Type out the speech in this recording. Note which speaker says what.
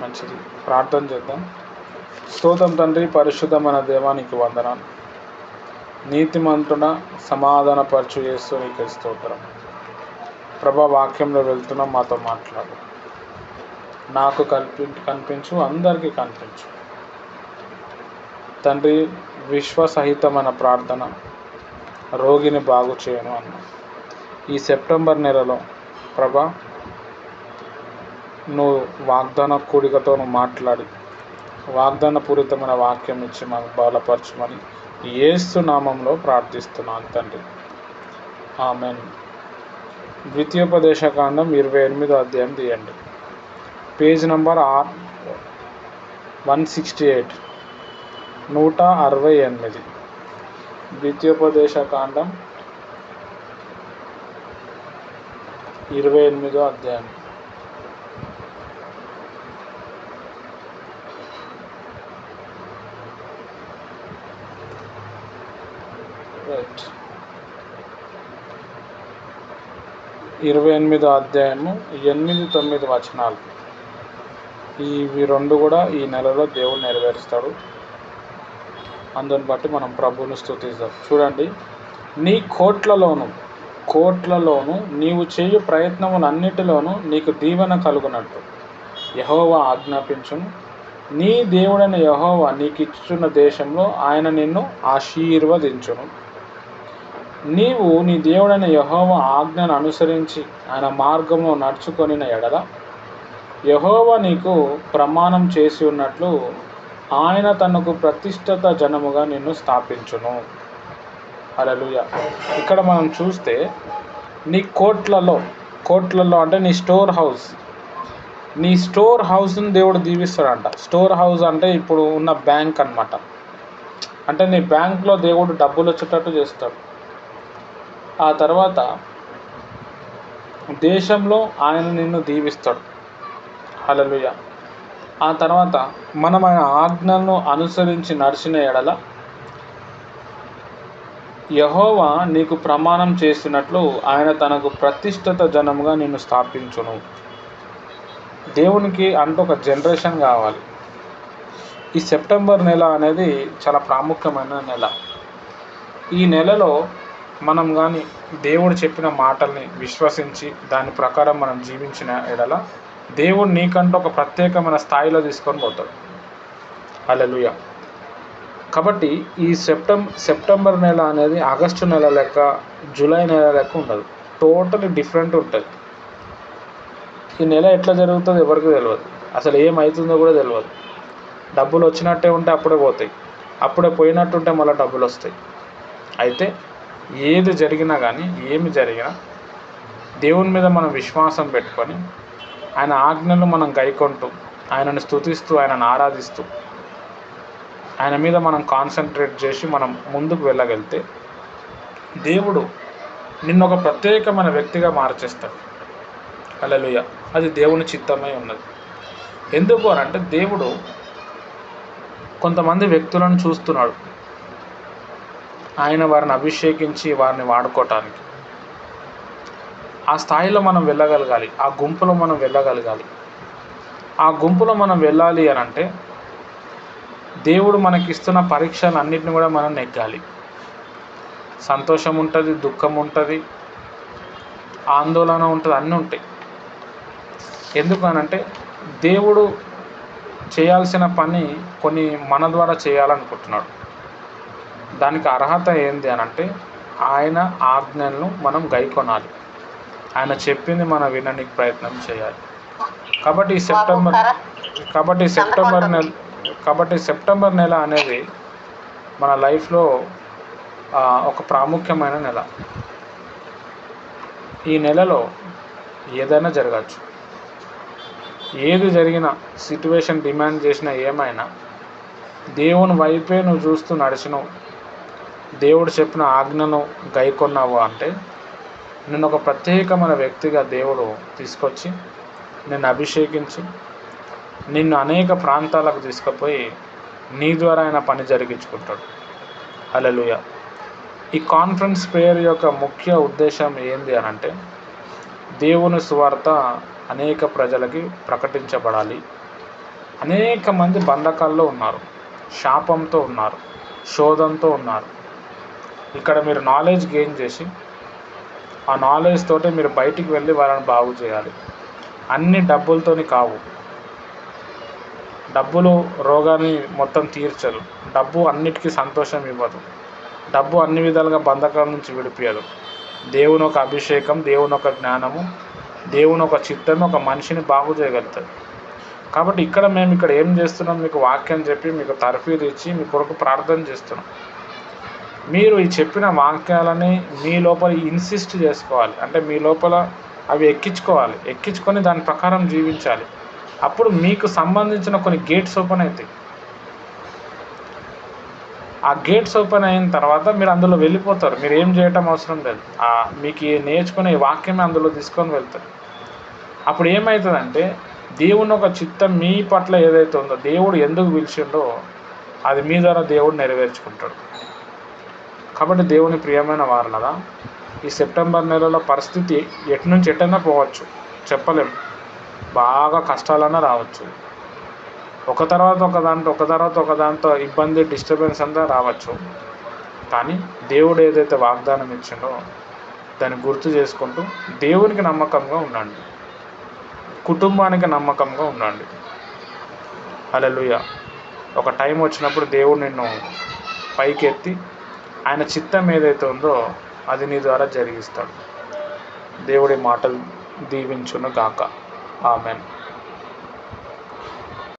Speaker 1: మంచిది. ప్రార్థన చేద్దాం. స్తోత్రం తండ్రి పరిశుద్ధమైన దేవానికి వందనాలు. నీతిమంతుడ సమాధానపరచు చేస్తూ నీకు స్తోత్రం. ప్రభా వాక్యంలో వెళ్తున్నాం మాతో మాట్లాడు. నాకు కల్పి కనిపించు అందరికీ కనిపించు. తండ్రి విశ్వసహితమైన ప్రార్థన రోగిని బాగు చేయను అన్న ఈ సెప్టెంబర్ నెలలో ప్రభా నువ్వు వాగ్దాన కూడికతో నువ్వు మాట్లాడి వాగ్దాన పూరితమైన వాక్యం ఇచ్చి మాకు బలపరచమని ఏసు నామంలో ప్రార్థిస్తున్నాను తండ్రి. ఆమె ద్వితీయోపదేశ కాండం ఇరవై ఎనిమిదో అధ్యాయం తీయండి. Page number R one sixty eight నూట అరవై ఎనిమిది. ద్వితీయోపదేశ కాండం ఇరవై ఎనిమిదో అధ్యాయం. ఇరవై ఎనిమిదో అధ్యాయము ఎనిమిది తొమ్మిది వచనాలు. ఇవి రెండు కూడా ఈ నెలలో దేవుడు నెరవేరుస్తాడు. అందుని బట్టి మనం ప్రభువుని స్థుతిస్తాం చూడండి. నీ కోట్లలోను కోట్లలోను నీవు చేయు ప్రయత్నములన్నిటిలోనూ నీకు దీవెన కలుగునట్టు. యహోవా ఆజ్ఞాపించును. నీ దేవుడైన యహోవా నీకు ఇచ్చున్న దేశంలో ఆయన నిన్ను ఆశీర్వదించును. నీవు నీ దేవుడైన యహోవ ఆజ్ఞను అనుసరించి ఆయన మార్గంలో నడుచుకొనిన ఎడల యహోవ నీకు ప్రమాణం చేసి ఉన్నట్లు ఆయన తనకు ప్రతిష్టత జనముగా నిన్ను స్థాపించును. అలలుయ ఇక్కడ మనం చూస్తే నీ కోట్లలో కోట్లలో అంటే నీ స్టోర్ హౌస్ నీ స్టోర్ హౌస్ని దేవుడు దీవిస్తాడంట. స్టోర్ హౌస్ అంటే ఇప్పుడు ఉన్న బ్యాంక్ అన్నమాట. అంటే నీ బ్యాంక్లో దేవుడు డబ్బులు వచ్చేటట్టు చేస్తాడు. ఆ తర్వాత దేశంలో ఆయన నిన్ను దీవిస్తాడు. హలలుయ ఆ తర్వాత మనం ఆయన ఆజ్ఞలను అనుసరించి నడిచిన ఎడల యహోవా నీకు ప్రమాణం చేసినట్లు ఆయన తనకు ప్రతిష్ఠిత జనముగా నిన్ను స్థాపించును. దేవునికి అంటూ ఒక జనరేషన్ కావాలి. ఈ సెప్టెంబర్ నెల అనేది చాలా ప్రాముఖ్యమైన నెల. ఈ నెలలో మనం కానీ దేవుడు చెప్పిన మాటల్ని విశ్వసించి దాని ప్రకారం మనం జీవించిన ఎడల దేవుడు నీకంటూ ఒక ప్రత్యేకమైన స్థాయిలో తీసుకొని పోతాడు. అలలుయ కాబట్టి ఈ సెప్టెం సెప్టెంబర్ నెల అనేది ఆగస్టు నెల లెక్క జూలై నెల లెక్క ఉండదు. టోటలీ డిఫరెంట్ ఉంటుంది. ఈ నెల ఎట్లా జరుగుతుందో ఎవరికి తెలియదు అసలు ఏమవుతుందో కూడా తెలియదు డబ్బులు వచ్చినట్టే ఉంటే అప్పుడే పోతాయి. అప్పుడే పోయినట్టుంటే మళ్ళీ డబ్బులు వస్తాయి. అయితే ఏది జరిగినా కానీ ఏమి జరిగినా దేవుని మీద మనం విశ్వాసం పెట్టుకొని ఆయన ఆజ్ఞలు మనం గైకొంటూ ఆయనను స్తుతిస్తూ ఆయనను ఆరాధిస్తూ ఆయన మీద మనం కాన్సన్ట్రేట్ చేసి మనం ముందుకు వెళ్ళగలిగితే దేవుడు నిన్ను ఒక ప్రత్యేకమైన వ్యక్తిగా మార్చేస్తాడు. అలలుయ అది దేవుని చిత్తమై ఉన్నది. ఎందుకు అని అంటే దేవుడు కొంతమంది వ్యక్తులను చూస్తున్నాడు. ఆయన వారిని అభిషేకించి వారిని వాడుకోవటానికి ఆ స్థాయిలో మనం వెళ్ళగలగాలి ఆ గుంపులో మనం వెళ్ళగలగాలి. ఆ గుంపులో మనం వెళ్ళాలి అని అంటే దేవుడు మనకిస్తున్న పరీక్షలు అన్నిటిని కూడా మనం నెగ్గాలి. సంతోషం ఉంటుంది దుఃఖం ఉంటుంది ఆందోళన ఉంటుంది అన్నీ ఉంటాయి. ఎందుకు అనంటే దేవుడు చేయాల్సిన పని కొన్ని మన ద్వారా చేయాలనుకుంటున్నాడు. దానికి అర్హత ఏంది అని అంటే ఆయన ఆజ్ఞలను మనం గైకొనాలి. ఆయన చెప్పింది మనం వినడానికి ప్రయత్నం చేయాలి. కాబట్టి ఈ సెప్టెంబర్ కాబట్టి సెప్టెంబర్ నెల కాబట్టి సెప్టెంబర్ నెల అనేది మన లైఫ్లో ఒక ప్రాముఖ్యమైన నెల. ఈ నెలలో ఏదైనా జరగచ్చు. ఏది జరిగినా సిట్యువేషన్ డిమాండ్ చేసిన ఏమైనా దేవుని వైపే నువ్వు చూస్తూ నడిచినావు. దేవుడు చెప్పిన ఆజ్ఞను గైకొన్నావు అంటే నేను ఒక ప్రత్యేకమైన వ్యక్తిగా దేవుడు తీసుకొచ్చి నిన్ను అభిషేకించి నిన్ను అనేక ప్రాంతాలకు తీసుకుపోయి నీ ద్వారా ఆయన పని జరిగించుకుంటాడు. అలలుయ ఈ కాన్ఫరెన్స్ ప్రేయర్ యొక్క ముఖ్య ఉద్దేశం ఏంది అని అంటే దేవుని సువార్త అనేక ప్రజలకి ప్రకటించబడాలి. అనేక మంది బంధకాల్లో ఉన్నారు శాపంతో ఉన్నారు శోధంతో ఉన్నారు. ఇక్కడ మీరు నాలెడ్జ్ గెయిన్ చేసి ఆ నాలెడ్జ్ తోటి మీరు బయటికి వెళ్ళి వాళ్ళని బాగు చేయాలి. అన్ని డబ్బులతోని కావు. డబ్బులు రోగాన్ని మొత్తం తీర్చదు. డబ్బు అన్నిటికీ సంతోషం ఇవ్వదు. డబ్బు అన్ని విధాలుగా బంధకాల నుంచి విడిపించదు దేవుని ఒక అభిషేకం దేవుని ఒక జ్ఞానము దేవుని ఒక చిత్తం ఒక మనిషిని బాగు చేయగలుగుతుంది కాబట్టి ఇక్కడ మేము ఇక్కడ ఏం చేస్తున్నాం? మీకు వాక్యం చెప్పి మీకు తర్ఫీదు ఇచ్చి మీ కొరకు ప్రార్థన చేస్తున్నాం. మీరు ఈ చెప్పిన వాక్యాలని మీ లోపల ఇన్సిస్ట్ చేసుకోవాలి. అంటే మీ లోపల అవి ఎక్కించుకోవాలి. ఎక్కించుకొని దాని ప్రకారం జీవించాలి. అప్పుడు మీకు సంబంధించిన కొన్ని గేట్స్ ఓపెన్ అవుతాయి. ఆ గేట్స్ ఓపెన్ అయిన తర్వాత మీరు అందులో వెళ్ళిపోతారు. మీరు ఏం చేయటం అవసరం లేదు. ఆ మీకు నేర్చుకునే వాక్యమే అందులో తీసుకొని వెళ్తారు. అప్పుడు ఏమవుతుందంటే దేవుని ఒక చిత్తం మీ పట్ల ఏదైతే ఉందో దేవుడు ఎందుకు పిలిచిండో అది మీ ద్వారా దేవుడు నెరవేర్చుకుంటాడు. కాబట్టి దేవుని ప్రియమైన వారనదా ఈ సెప్టెంబర్ నెలలో పరిస్థితి ఎటు నుంచి ఎటైనా పోవచ్చు చెప్పలేం. బాగా కష్టాలన్నా రావచ్చు. ఒక తర్వాత ఒక దాంతో ఒక తర్వాత ఒక దాంతో ఇబ్బంది డిస్టర్బెన్స్ అంతా రావచ్చు. కానీ దేవుడు ఏదైతే వాగ్దానం ఇచ్చిండో దాన్ని గుర్తు చేసుకుంటూ దేవునికి నమ్మకంగా ఉండండి. కుటుంబానికి నమ్మకంగా ఉండండి. అలలుయ ఒక టైం వచ్చినప్పుడు దేవుడు నిన్ను పైకెత్తి ఆయన చిత్తం ఏదైతే ఉందో అది నీ ద్వారా జరిగిస్తాడు. దేవుడి మాటలు దీవించును గాక ఆమెన్.